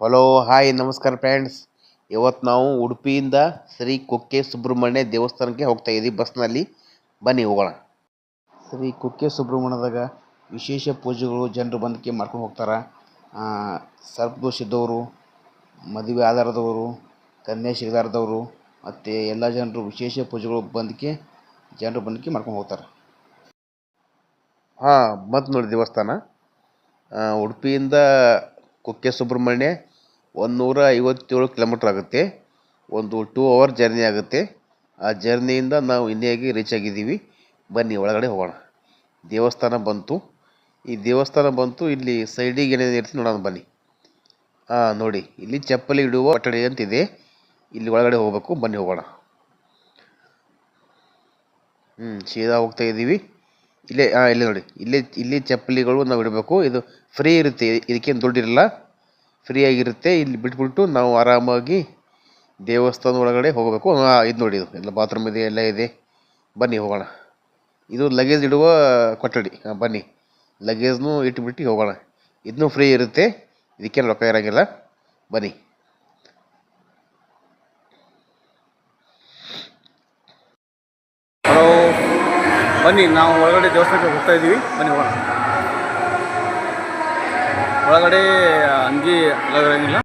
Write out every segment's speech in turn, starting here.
Hello hi ನಮಸ್ಕಾರ friends ಇವತ್ತು ನಾವು ಉಡುಪಿಯಿಂದ ಶ್ರೀ ಕುಕ್ಕೆ ಸುಬ್ರಹ್ಮಣ್ಯ ದೇವಸ್ಥಾನಕ್ಕೆ ಹೋಗ್ತಾ ಇದ್ದೀವಿ ಬಸ್ನಲ್ಲಿ. ಬನ್ನಿ, ಹೋಗೋಣ. ಶ್ರೀ ಕುಕ್ಕೆ ಸುಬ್ರಹ್ಮಣ್ಯದಾಗ ವಿಶೇಷ ಪೂಜೆಗಳು ಜನರು ಬಂದಕ್ಕೆ ಮಾಡ್ಕೊಂಡು ಹೋಗ್ತಾರೆ. ಸರ್ಪದೋಷ ಇದ್ದವರು ಮದುವೆ ಆಧಾರದವರು, ಕನ್ಯಾ ಸಿಗದಾರದವರು ಮತ್ತು ಎಲ್ಲ ಜನರು ವಿಶೇಷ ಪೂಜೆಗಳು ಬಂದಕ್ಕೆ ಜನರು ಬಂದಕ್ಕೆ ಮಾಡ್ಕೊಂಡು ಹೋಗ್ತಾರೆ. ಹಾಂ ಬಂತು ನೋಡಿ ದೇವಸ್ಥಾನ. ಉಡುಪಿಯಿಂದ ಕುಕ್ಕೆ ಸುಬ್ರಹ್ಮಣ್ಯ ಒಂದು ನೂರ ಐವತ್ತೇಳು ಕಿಲೋಮೀಟ್ರ್ ಆಗುತ್ತೆ. ಒಂದು ಟೂ ಅವರ್ ಜರ್ನಿ ಆಗುತ್ತೆ. ಆ ಜರ್ನಿಯಿಂದ ನಾವು ಇಂಡಿಯಾಗೆ ರೀಚ್ ಆಗಿದ್ದೀವಿ. ಬನ್ನಿ, ಒಳಗಡೆ ಹೋಗೋಣ. ದೇವಸ್ಥಾನ ಬಂತು. ಈ ದೇವಸ್ಥಾನ ಬಂತು, ಇಲ್ಲಿ ಸೈಡಿಗೆ ಏನೇನು ಇರ್ತೀನಿ ನೋಡೋಣ ಬನ್ನಿ. ಹಾಂ ನೋಡಿ, ಇಲ್ಲಿ ಚಪ್ಪಲಿ ಇಡುವ ಕೊಠಡಿ ಅಂತಿದೆ ಇಲ್ಲಿ ಒಳಗಡೆ ಹೋಗಬೇಕು, ಬನ್ನಿ ಹೋಗೋಣ. ಹ್ಞೂ ಸೀದಾ ಹೋಗ್ತಾ ಇದ್ದೀವಿ. ಇಲ್ಲೇ ಹಾಂ ಇಲ್ಲೇ ನೋಡಿ, ಇಲ್ಲೇ, ಇಲ್ಲಿ ಚಪ್ಪಲಿಗಳು ನಾವು ಇಡಬೇಕು. ಇದು ಫ್ರೀ ಇರುತ್ತೆ ಇದಕ್ಕೇನು ದುಡ್ಡಿರಲ್ಲ. ಫ್ರೀ ಆಗಿರುತ್ತೆ ಇಲ್ಲಿ ಬಿಟ್ಬಿಟ್ಟು ನಾವು ಆರಾಮಾಗಿ ದೇವಸ್ಥಾನ ಒಳಗಡೆ ಹೋಗಬೇಕು. ಇದು ನೋಡಿ ಇದು, ಎಲ್ಲ ಬಾತ್ರೂಮ್ ಇದೆ, ಎಲ್ಲ ಇದೆ. ಬನ್ನಿ ಹೋಗೋಣ. ಇದು ಲಗೇಜ್ ಇಡುವ ಕೊಠಡಿ. ಹಾಂ ಬನ್ನಿ. ಲಗೇಜ್ನು ಇಟ್ಬಿಟ್ಟು ಹೋಗೋಣ. ಇದನ್ನು ಫ್ರೀ ಇರುತ್ತೆ. ಇದಕ್ಕೇನು ರೊಕ್ಕ ಇರೋಂಗಿಲ್ಲ ಬನ್ನಿ. ಹಲೋ ಬನ್ನಿ, ನಾವು ಒಳಗಡೆ ದೇವಸ್ಥಾನಕ್ಕೆ ಹೋಗ್ತಾ ಇದ್ದೀವಿ. ಬನ್ನಿ ಹೋಗೋಣ. ಒಳಗಡೆ ಅಂಗಿ ಇರಂಗಿಲ್ಲ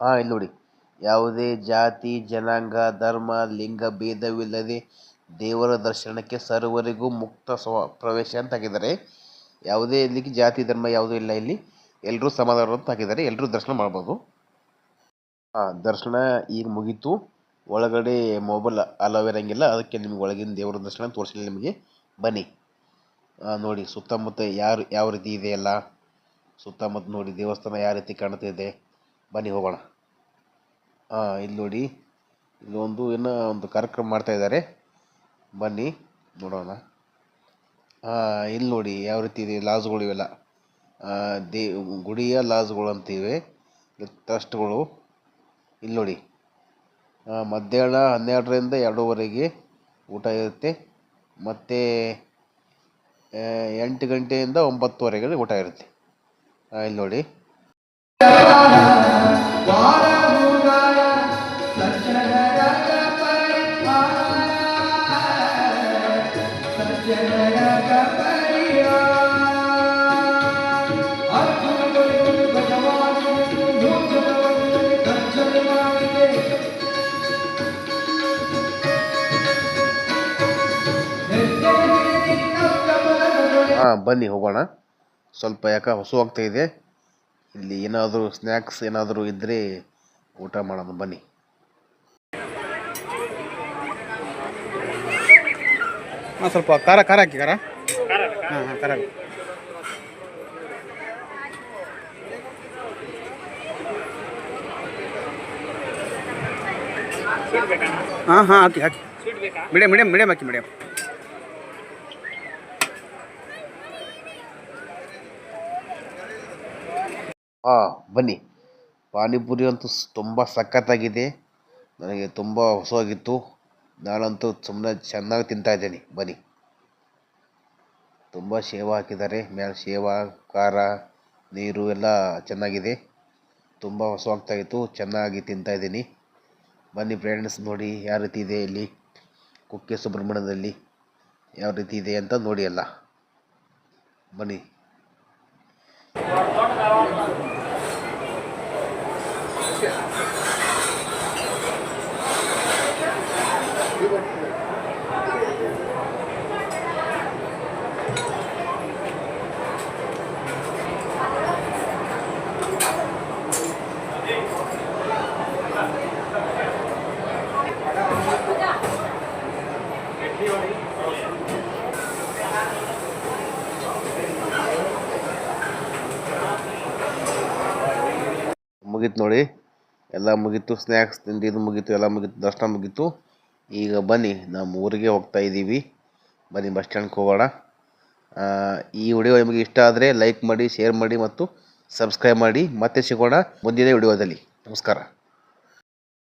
ಹಾಂ, ಇಲ್ಲಿ ನೋಡಿ. ಯಾವುದೇ ಜಾತಿ, ಜನಾಂಗ, ಧರ್ಮ, ಲಿಂಗ ಭೇದವಿಲ್ಲದೆ ದೇವರ ದರ್ಶನಕ್ಕೆ ಸರ್ವರಿಗೂ ಮುಕ್ತ ಸ್ವ, ಪ್ರವೇಶ ಅಂತ ಹಾಕಿದ್ದಾರೆ. ಯಾವುದೇ ಇಲ್ಲಿಗೆ ಜಾತಿ, ಧರ್ಮ ಯಾವುದೂ ಇಲ್ಲ ಇಲ್ಲಿ. ಎಲ್ಲರೂ ಸಮಾಧಾನ ಅಂತ ಹಾಕಿದ್ದಾರೆ ಎಲ್ಲರೂ ದರ್ಶನ ಮಾಡ್ಬೋದು. ಹಾಂ, ದರ್ಶನ ಈಗ ಮುಗೀತು. ಒಳಗಡೆ ಮೊಬೈಲ್ ಅಲೋ ಇರೋಂಗಿಲ್ಲ. ಅದಕ್ಕೆ ನಿಮ್ಗೆ ಒಳಗಿನ ದೇವರ ದರ್ಶನ ತೋರಿಸಲಿಲ್ಲ ನಿಮಗೆ. ಬನ್ನಿ. ನೋಡಿ, ಸುತ್ತಮುತ್ತ ಯಾರು, ಯಾವ ರೀತಿ ಇದೆ ಎಲ್ಲ? ಸುತ್ತಮುತ್ತ ನೋಡಿ ದೇವಸ್ಥಾನ ಯಾವ ರೀತಿ ಕಾಣ್ತಿದೆ? ಬನ್ನಿ ಹೋಗೋಣ. ಹಾಂ ಇಲ್ಲಿ ನೋಡಿ. ಇಲ್ಲೊಂದು ಏನೋ ಒಂದು ಕಾರ್ಯಕ್ರಮ ಮಾಡ್ತಾ ಇದ್ದಾರೆ. ಬನ್ನಿ, ನೋಡೋಣ. ಹಾಂ ಇಲ್ಲಿ ನೋಡಿ ಯಾವ ರೀತಿ ಇದೆ ಲಾಜ್ಗಳು ಇವೆಲ್ಲ. ದೇ, ಗುಡಿಯ ಲಾಜ್ಗಳು ಅಂತಿವೆ. ಟ್ರಸ್ಟ್ಗಳು. ಇಲ್ಲಿ ನೋಡಿ. ಮಧ್ಯಾಹ್ನ ಹನ್ನೆರಡರಿಂದ ಎರಡೂವರೆಗೆ ಊಟ ಇರುತ್ತೆ. ಮತ್ತು ಎಂಟು ಗಂಟೆಯಿಂದ ಒಂಬತ್ತುವರೆಗೆ ಊಟ ಇರುತ್ತೆ. ಇಲ್ಲಿ ನೋಡಿ. ಹಾಂ ಬನ್ನಿ ಹೋಗೋಣ. ಸ್ವಲ್ಪ ಯಾಕೆ ಹಸುವಾಗ್ತಾ ಇದೆ. ಇಲ್ಲಿ ಏನಾದರೂ ಸ್ನ್ಯಾಕ್ಸ್ ಏನಾದರೂ ಇದ್ದರೆ ಊಟ ಮಾಡೋಣ ಬನ್ನಿ. ಹಾಂ ಸ್ವಲ್ಪ ಖಾರ ಖಾರ ಹಾಕಿ ಖಾರ? ಹಾಂ ಹಾಂ ಖಾರ ಹಾಕಿ. ಹಾಂ ಹಾಂ ಹಾಕಿ ಹಾಕಿ. ಮೀಡಿಯಮ್ ಮೀಡಿಯಮ್ ಮೀಡಿಯಮ್ ಹಾಕಿ ಮೀಡಿಯಮ್ ಹಾಂ ಬನ್ನಿ. ಪಾನಿಪುರಿ ಅಂತೂ ತುಂಬ ಸಖತ್ತಾಗಿದೆ. ನನಗೆ ತುಂಬ ಹೊಸವಾಗಿತ್ತು. ನಾನಂತೂ ಸುಮ್ಮನೆ ಚೆನ್ನಾಗಿ ತಿಂತಾ ಇದ್ದೀನಿ. ಬನ್ನಿ. ತುಂಬ ಶೇವ ಹಾಕಿದ್ದಾರೆ. ಮೇಲೆ ಶೇವ, ಖಾರ, ನೀರು ಎಲ್ಲ ಚೆನ್ನಾಗಿದೆ. ತುಂಬ ಹೊಸವಾಗ್ತಾಯಿತ್ತು. ಚೆನ್ನಾಗಿ ತಿಂತಾ ಇದ್ದೀನಿ. ಬನ್ನಿ ಫ್ರೆಂಡ್ಸ್ ನೋಡಿ ಯಾವ ರೀತಿ ಇದೆ ಇಲ್ಲಿ ಕುಕ್ಕೆ ಸುಬ್ರಹ್ಮಣ್ಯದಲ್ಲಿ. ಯಾವ ರೀತಿ ಇದೆ ಅಂತ ನೋಡಿ ಎಲ್ಲ. ಬನ್ನಿ. ಮುಗೀತು ನೋಡಿ. ಎಲ್ಲ ಮುಗೀತು ಸ್ನ್ಯಾಕ್ಸ್ ತಿಂದಿದ್ದು ಮುಗೀತು, ಎಲ್ಲ ಮುಗೀತು, ದರ್ಶನ ಮುಗೀತು. ಈಗ ಬನ್ನಿ, ನಮ್ಮ ಊರಿಗೆ ಹೋಗ್ತಾ ಇದ್ದೀವಿ. ಬನ್ನಿ ಬಸ್ ಸ್ಟ್ಯಾಂಡ್ಗೆ ಹೋಗೋಣ. ಈ ವಿಡಿಯೋ ನಿಮಗೆ ಇಷ್ಟ ಆದರೆ ಲೈಕ್ ಮಾಡಿ ಶೇರ್ ಮಾಡಿ ಮತ್ತು ಸಬ್ಸ್ಕ್ರೈಬ್ ಮಾಡಿ. ಮತ್ತೆ ಸಿಗೋಣ ಮುಂದಿನ ವಿಡಿಯೋದಲ್ಲಿ. ನಮಸ್ಕಾರ.